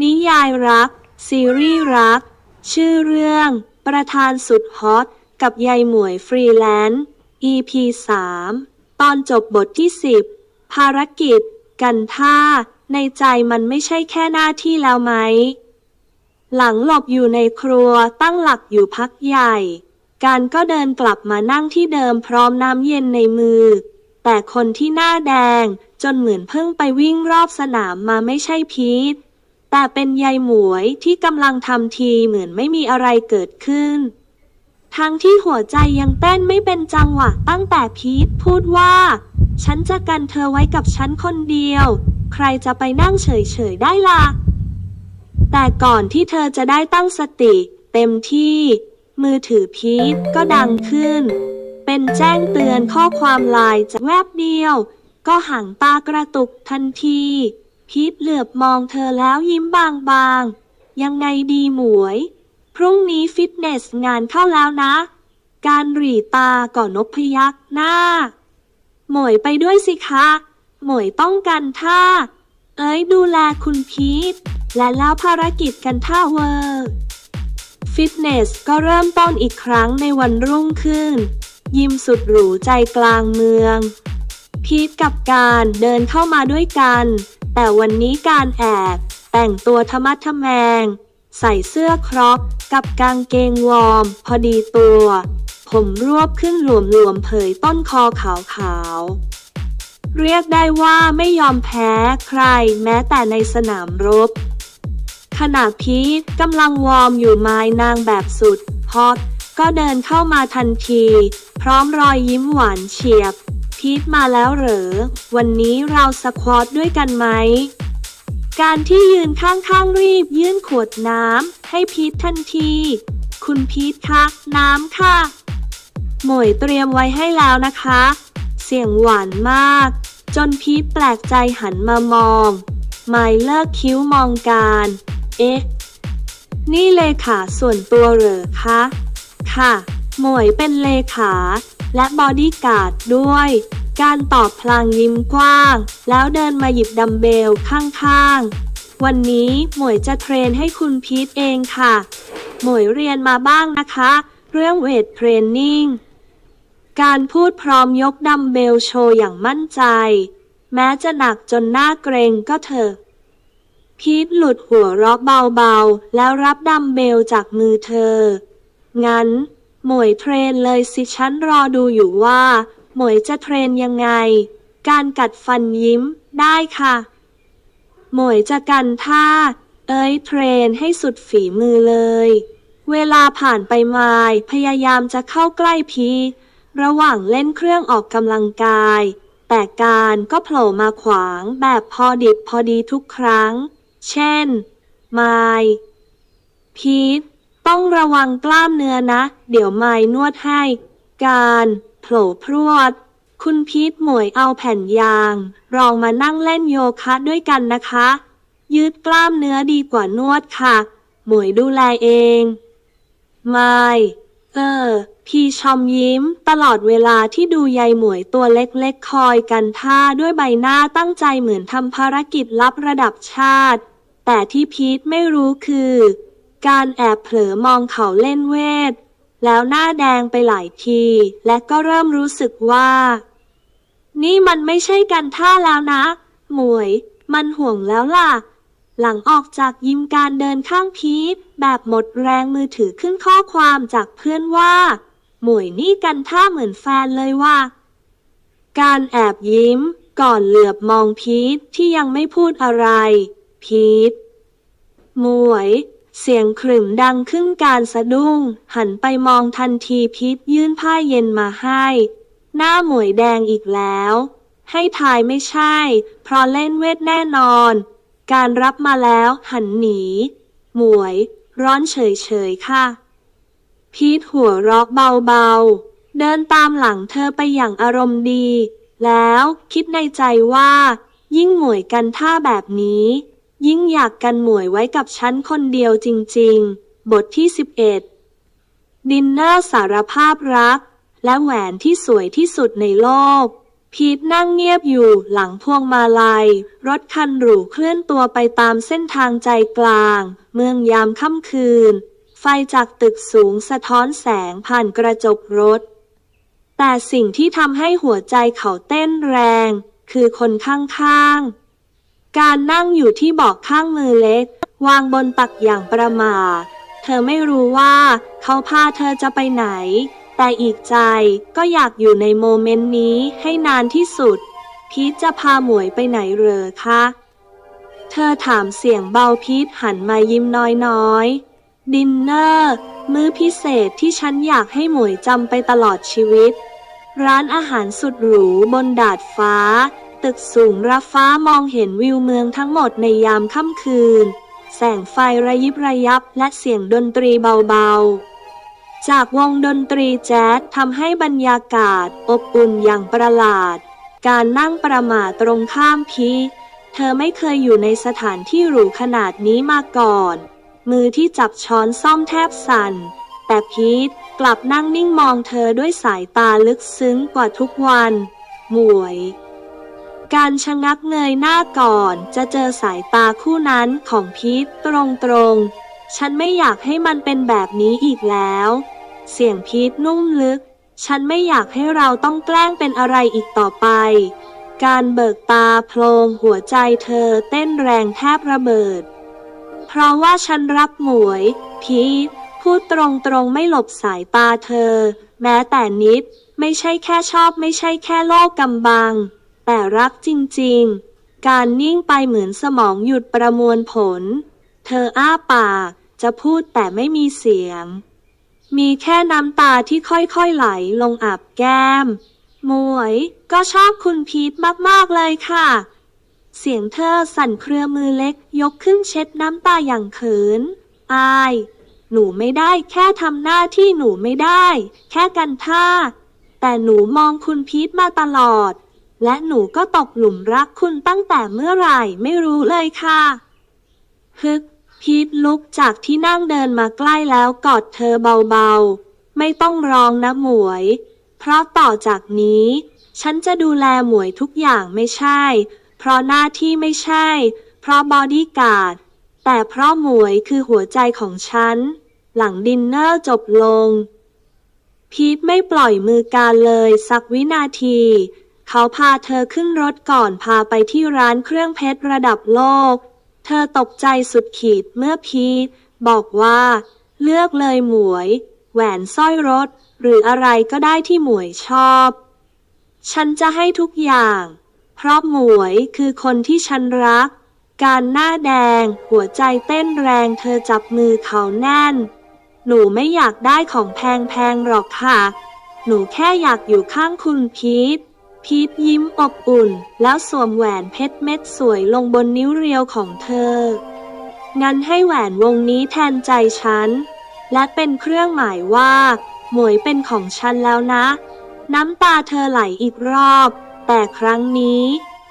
นิยายรัก ซีรีส์รัก ชื่อเรื่อง ประธานสุดฮอต กับยายหมวยฟรีแลนซ์ EP 3 ตอนจบบทที่ 10 ภารกิจ กันท่า ในใจมันไม่ใช่แค่หน้าที่แล้วไหม หลังหลบอยู่ในครัวตั้งหลักอยู่พักใหญ่ การก็เดินกลับมานั่งที่เดิมพร้อมน้ำเย็นในมือ แต่คนที่หน้าแดงจนเหมือนเพิ่งไปวิ่งรอบสนามมาไม่ใช่พีท แต่เป็นยายหมวยที่กำลังทำทีเหมือนไม่มีอะไรเกิดขึ้น ทั้งที่หัวใจยังเต้นไม่เป็นจังหวะตั้งแต่พีทพูดว่า ฉันจะกันเธอไว้กับฉันคนเดียว ใครจะไปนั่งเฉยๆได้ล่ะ แต่ก่อนที่เธอจะได้ตั้งสติ เต็มที่ มือถือพีทก็ดังขึ้น เป็นแจ้งเตือนข้อความไลน์จากแวบเดียว ก็ห่างตากระตุกทันที พีทเหลือบมองเธอแล้วยิ้มบางๆ ยังไงดีหมวย พรุ่งนี้ฟิตเนสงานเข้าแล้วนะ การหรีตาก่อนนบพยักหน้า หมวยไปด้วยสิคะ หมวยต้องกันท่า เอ้ยดูแลคุณพีทและแล้วภารกิจกันท่าเวอร์ฟิตเนสก็เริ่มต้นอีกครั้งในวันรุ่งขึ้น ยิมสุดหรูใจกลางเมือง พีทกับการเดินเข้ามาด้วยกัน แต่วันนี้การแอบแต่งตัวธรรมะทแมง ใส่เสื้อครอปกับกางเกงวอร์ม พอดีตัว ผมรวบขึ้นหลวมๆเผยต้นคอขาวๆ เรียกได้ว่าไม่ยอมแพ้ใครแม้แต่ในสนามรบ ขณะพีทกำลังวอร์มอยู่ไม้นางแบบสุดฮอตก็เดินเข้ามาทันที พร้อมรอยยิ้มหวานเฉียบ พีทมาแล้วเหรอ วันนี้เราสควอตด้วยกันไหม การที่ยืนข้างๆรีบยื่นขวดน้ำให้พีททันที คุณพีทคะน้ำค่ะ หมวยเตรียมไว้ให้แล้วนะคะ เสียงหวานมาก จนพีทแปลกใจหันมามองไมายเลิกคิ้วมองการ เอ๊ะ นี่เลขาส่วนตัวเหรอคะ ค่ะ หมวยเป็นเลขา และบอดี้การ์ดด้วย การตอบพลางยิ้มกว้าง แล้วเดินมาหยิบดัมเบลข้างๆ วันนี้หมวยจะเทรนให้คุณพีทเองค่ะ หมวยเรียนมาบ้างนะคะ เรื่องเวทเทรนนิ่ง การพูดพร้อมยกดัมเบลโชว์อย่างมั่นใจ แม้จะหนักจนหน้าเกรงก็เถอะพีทหลุดหัวเรอกเบาๆ แล้วรับดัมเบลจากมือเธอ งั้น หมวยเทรนเลยสิฉันรอดูอยู่ว่า หมวยจะเทรนยังไง การกัดฟันยิ้ม ได้ค่ะ หมวยจะกันท่า เอ้ยเทรนให้สุดฝีมือเลย เวลาผ่านไปมาพยายามจะเข้าใกล้พี ระหว่างเล่นเครื่องออกกำลังกาย แต่การก็โผล่มาขวางแบบพอดิบพอดีทุกครั้ง เช่น ไมายพีท ต้องระวังกล้ามเนื้อนะ เดี๋ยวไมายนวดให้ การโผล่พรวด คุณพีทหมวยเอาแผ่นยาง รองมานั่งเล่นโยคะด้วยกันนะคะ ยืดกล้ามเนื้อดีกว่านวดค่ะ หมวยดูแลเอง ไม่เออ พี่ชอมยิ้ม ตลอดเวลาที่ดูยายหมวยตัวเล็กๆ คอยกันท่าด้วยใบหน้าตั้งใจเหมือนทำภารกิจลับระดับชาติ แต่ที่พีทไม่รู้คือ การแอบเผลอมองเขาเล่นเวท แล้วหน้าแดงไปหลายที และก็เริ่มรู้สึกว่า นี่มันไม่ใช่กันท่าแล้วนะ หมวย มันห่วงแล้วล่ะ หลังออกจากยิมการเดินข้างพีทแบบหมดแรงมือถือขึ้นข้อความจากเพื่อนว่า หมวยนี่กันท่าเหมือนแฟนเลยว่า การแอบยิ้ม ก่อนเหลือบมองพีทที่ยังไม่พูดอะไร พีทหมวย เสียงขรึมดังขึ้นการสะดุ้ง หันไปมองทันทีพีทยื่นผ้าเย็นมาให้ หน้าหมวยแดงอีกแล้ว ให้ทายไม่ใช่ เพราะเล่นเวทแน่นอน การรับมาแล้วหันหนี หมวย ร้อนเฉยๆค่ะ พีทหัวรอกเบาๆ เดินตามหลังเธอไปอย่างอารมณ์ดี แล้วคิดในใจว่า ยิ่งหมวยกันท่าแบบนี้ ยิ่งอยากกันหมวยไว้กับฉันคนเดียวจริงๆ บทที่ 11 ดินเนอร์สารภาพรัก และแหวนที่สวยที่สุดในโลก พีทนั่งเงียบอยู่หลังพวงมาลัย รถคันหรูเคลื่อนตัวไปตามเส้นทางใจกลาง เมืองยามค่ำคืน ไฟจากตึกสูงสะท้อนแสงผ่านกระจกรถ แต่สิ่งที่ทำให้หัวใจเขาเต้นแรง คือคนข้างๆ การนั่งอยู่ที่เบาะข้างมือเล็ก วางบนตักอย่างประมาทเธอไม่รู้ว่าเขาพาเธอจะไปไหน แต่อีกใจก็อยากอยู่ในโมเมนต์นี้ให้นานที่สุด พีทจะพาหมวยไปไหนเหรอคะ เธอถามเสียงเบาพีทหันมายิ้มน้อยๆ ดินเนอร์ มื้อพิเศษที่ฉันอยากให้หมวยจำไปตลอดชีวิต ร้านอาหารสุดหรูบนดาดฟ้า ตึกสูงระฟ้ามองเห็นวิวเมืองทั้งหมดในยามค่ำคืน แสงไฟระยิบระยับและเสียงดนตรีเบาๆ จากวงดนตรีแจ๊สทำให้บรรยากาศอบอุ่นอย่างประหลาด การนั่งประหมาตรงข้ามพีเธอไม่เคยอยู่ในสถานที่หรูขนาดนี้มาก่อน มือที่จับช้อนซ่อมแทบสั่น แต่พีทกลับนั่งนิ่งมองเธอด้วยสายตาลึกซึ้งกว่าทุกวัน หมวย การชะงักเงยหน้าก่อน จะเจอสายตาคู่นั้นของพีทตรงๆฉันไม่อยากให้มันเป็นแบบนี้อีกแล้ว เสียงพีทนุ่มลึก ฉันไม่อยากให้เราต้องแกล้งเป็นอะไรอีกต่อไป การเบิกตาโพลงหัวใจเธอเต้นแรงแทบระเบิด เพราะว่าฉันรักหมวย พีทพูดตรงๆไม่หลบสายตาเธอ แม้แต่นิด ไม่ใช่แค่ชอบไม่ใช่แค่โลกกำบัง แต่รักจริง ๆ การนิ่งไปเหมือนสมองหยุดประมวลผล เธออ้าปาก จะพูดแต่ไม่มีเสียง มีแค่น้ำตาที่ค่อยๆไหลลงอาบแก้ม หมวย ก็ชอบคุณพีทมากๆเลยค่ะ เสียงเธอสั่นเครือมือเล็กยกขึ้นเช็ดน้ำตาอย่างเขิน อาย หนูไม่ได้แค่ทำหน้าที่หนูไม่ได้ แค่กันท่า แต่หนูมองคุณพีทมาตลอด และหนูก็ตกหลุมรักคุณตั้งแต่เมื่อไหร่ไม่รู้เลยค่ะ ฮึกพีทลุกจากที่นั่งเดินมาใกล้แล้วกอดเธอเบาๆ ไม่ต้องร้องนะหมวย เพราะต่อจากนี้ ฉันจะดูแลหมวยทุกอย่างไม่ใช่ เพราะหน้าที่ไม่ใช่ เพราะบอดี้การ์ด แต่เพราะหมวยคือหัวใจของฉัน หลังดินเนอร์จบลง พีทไม่ปล่อยมือการเลยสักวินาที เขาพาเธอขึ้นรถก่อนพาไปที่ร้านเครื่องเพชรระดับโลก เธอตกใจสุดขีดเมื่อพีทบอกว่า เลือกเลยหมวย แหวนสร้อยรถ หรืออะไรก็ได้ที่หมวยชอบ ฉันจะให้ทุกอย่าง เพราะหมวยคือคนที่ฉันรัก การหน้าแดง หัวใจเต้นแรงเธอจับมือเขาแน่น หนูไม่อยากได้ของแพงๆหรอกค่ะ หนูแค่อยากอยู่ข้างคุณพีท พีทยิ้มอบอุ่น แล้วสวมแหวนเพชรเม็ดสวยลงบนนิ้วเรียวของเธอ งั้นให้แหวนวงนี้แทนใจฉัน และเป็นเครื่องหมายว่า หมวยเป็นของฉันแล้วนะ น้ำตาเธอไหลอีกรอบ แต่ครั้งนี้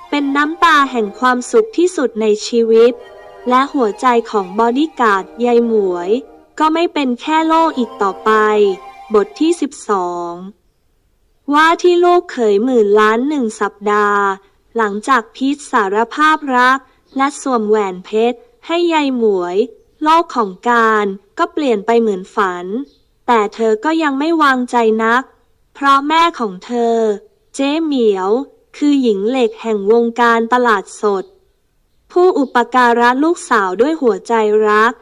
เป็นน้ำตาแห่งความสุขที่สุดในชีวิต และหัวใจของบอดี้การ์ดยายหมวย ก็ไม่เป็นแค่โล่อีกต่อไป บทที่ 12 ว่าที่ลูกเขยหมื่นล้านหนึ่งสัปดาห์ หลังจากพีทสารภาพรัก และสวมแหวนเพชร ให้ยายหมวย โลกของการก็เปลี่ยนไปเหมือนฝัน แต่เธอก็ยังไม่วางใจนัก เพราะแม่ของเธอ เจ๊เหมียว คือหญิงเหล็กแห่งวงการตลาดสด ผู้อุปการะลูกสาวด้วยหัวใจรัก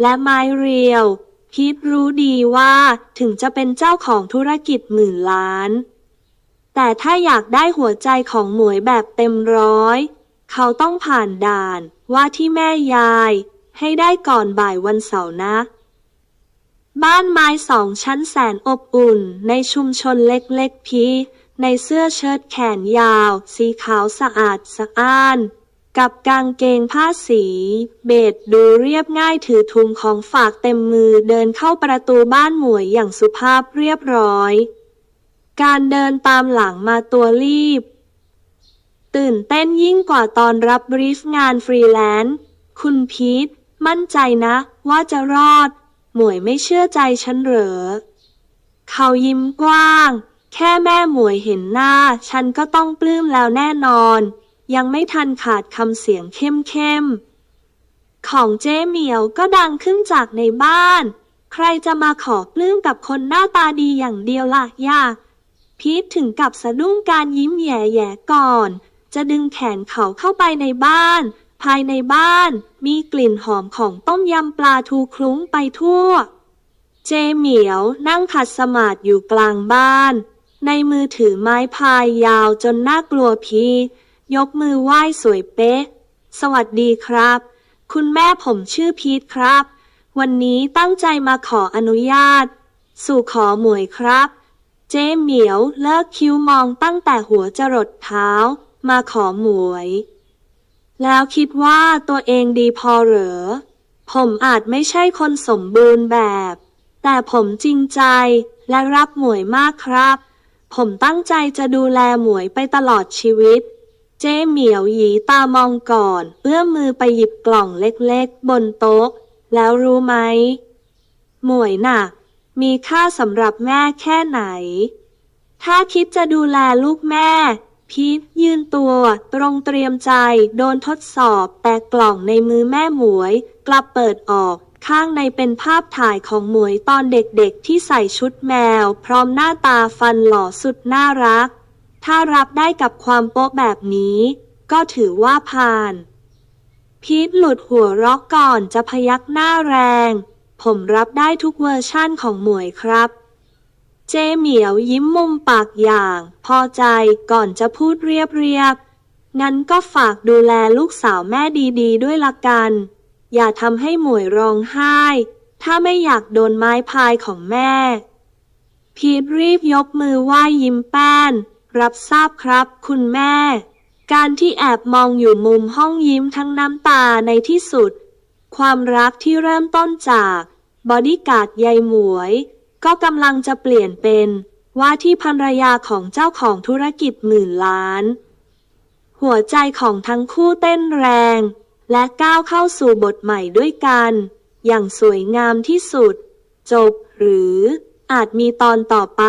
และไม้เรียวพีทรู้ดีว่าถึงจะเป็นเจ้าของธุรกิจหมื่นล้าน แต่ถ้าอยากได้หัวใจของหมวยแบบเต็มร้อย เขาต้องผ่านด่านว่าที่แม่ยาย ให้ได้ก่อนบ่ายวันเสาร์นะ บ้านไม้สองชั้นแสนอบอุ่น ในชุมชนเล็กๆพีในเสื้อเชิ้ตแขนยาว สีขาวสะอาดสะอ้าน กับกางเกงผ้าสี เบดดูเรียบง่ายถือถุงของฝากเต็มมือเดินเข้าประตูบ้านหมวยอย่างสุภาพเรียบร้อย การเดินตามหลังมาตัวรีบ ตื่นเต้นยิ่งกว่าตอนรับบรีฟงานฟรีแลนซ์ คุณพีทมั่นใจนะว่าจะรอด หมวยไม่เชื่อใจฉันเหรอ เขายิ้มกว้าง แค่แม่หมวยเห็นหน้า ฉันก็ต้องปลื้มแล้วแน่นอน ยังไม่ทันขาดคำเสียงเข้มเข้มของเจ๊เหมียวก็ดังขึ้นจากในบ้าน ใครจะมาขอปลื้มกับคนหน้าตาดีอย่างเดียวล่ะยาก พีทถึงกับสะดุ้งการยิ้มแย่ๆก่อน จะดึงแขนเขาเข้าไปในบ้าน ภายในบ้าน มีกลิ่นหอมของต้มยำปลาทูคลุ้งไปทั่ว เจเหมียวนั่งขัดสมาธิอยู่กลางบ้าน ในมือถือไม้พายยาวจนน่ากลัวพีทยกมือไหว้สวยเป๊ะ สวัสดีครับ คุณแม่ผมชื่อพีทครับ วันนี้ตั้งใจมาขออนุญาต สู่ขอหมวยครับ เจ๊เหมียวเลิกคิ้วมองตั้งแต่หัวจรดเท้า มาขอหมวย แล้วคิดว่าตัวเองดีพอเหรอ ผมอาจไม่ใช่คนสมบูรณ์แบบ แต่ผมจริงใจและรักหมวยมากครับ ผมตั้งใจจะดูแลหมวยไปตลอดชีวิต เจ๊เหมียวหยีตามองก่อน เอื้อมมือไปหยิบกล่องเล็กๆ บนโต๊ะ แล้วรู้ไหม หมวยหน่ะ มีค่าสำหรับแม่แค่ไหน ถ้าคิดจะดูแลลูกแม่ พีทยืนตัวตรงเตรียมใจโดนทดสอบแต่กล่องในมือแม่หมวย กลับเปิดออกข้างในเป็นภาพถ่ายของหมวยตอนเด็กๆ ที่ใส่ชุดแมว พร้อมหน้าตาฟันหล่อสุดน่ารัก ถ้ารับได้กับความโป๊ะแบบนี้ ก็ถือว่าผ่าน พีทหลุดหัวเรอกก่อนจะพยักหน้าแรง ผมรับได้ทุกเวอร์ชั่นของหมวยครับ เจเหมียวยิ้มมุมปากอย่าง พอใจก่อนจะพูดเรียบเรียบๆงั้นก็ฝากดูแลลูกสาวแม่ดีๆ ด้วยละกัน อย่าทำให้หมวยร้องไห้ ถ้าไม่อยากโดนไม้พายของแม่ พีทรีบยกมือไหว้ยิ้มแป้น รับทราบครับคุณแม่ การที่แอบมองอยู่มุมห้องยิ้มทั้งน้ำตาในที่สุด ความรักที่เริ่มต้นจากบอดี้การ์ดยายหมวย ก็กำลังจะเปลี่ยนเป็น ว่าที่ภรรยาของเจ้าของธุรกิจหมื่นล้าน หัวใจของทั้งคู่เต้นแรง และก้าวเข้าสู่บทใหม่ด้วยกัน อย่างสวยงามที่สุด จบหรืออาจมีตอนต่อไป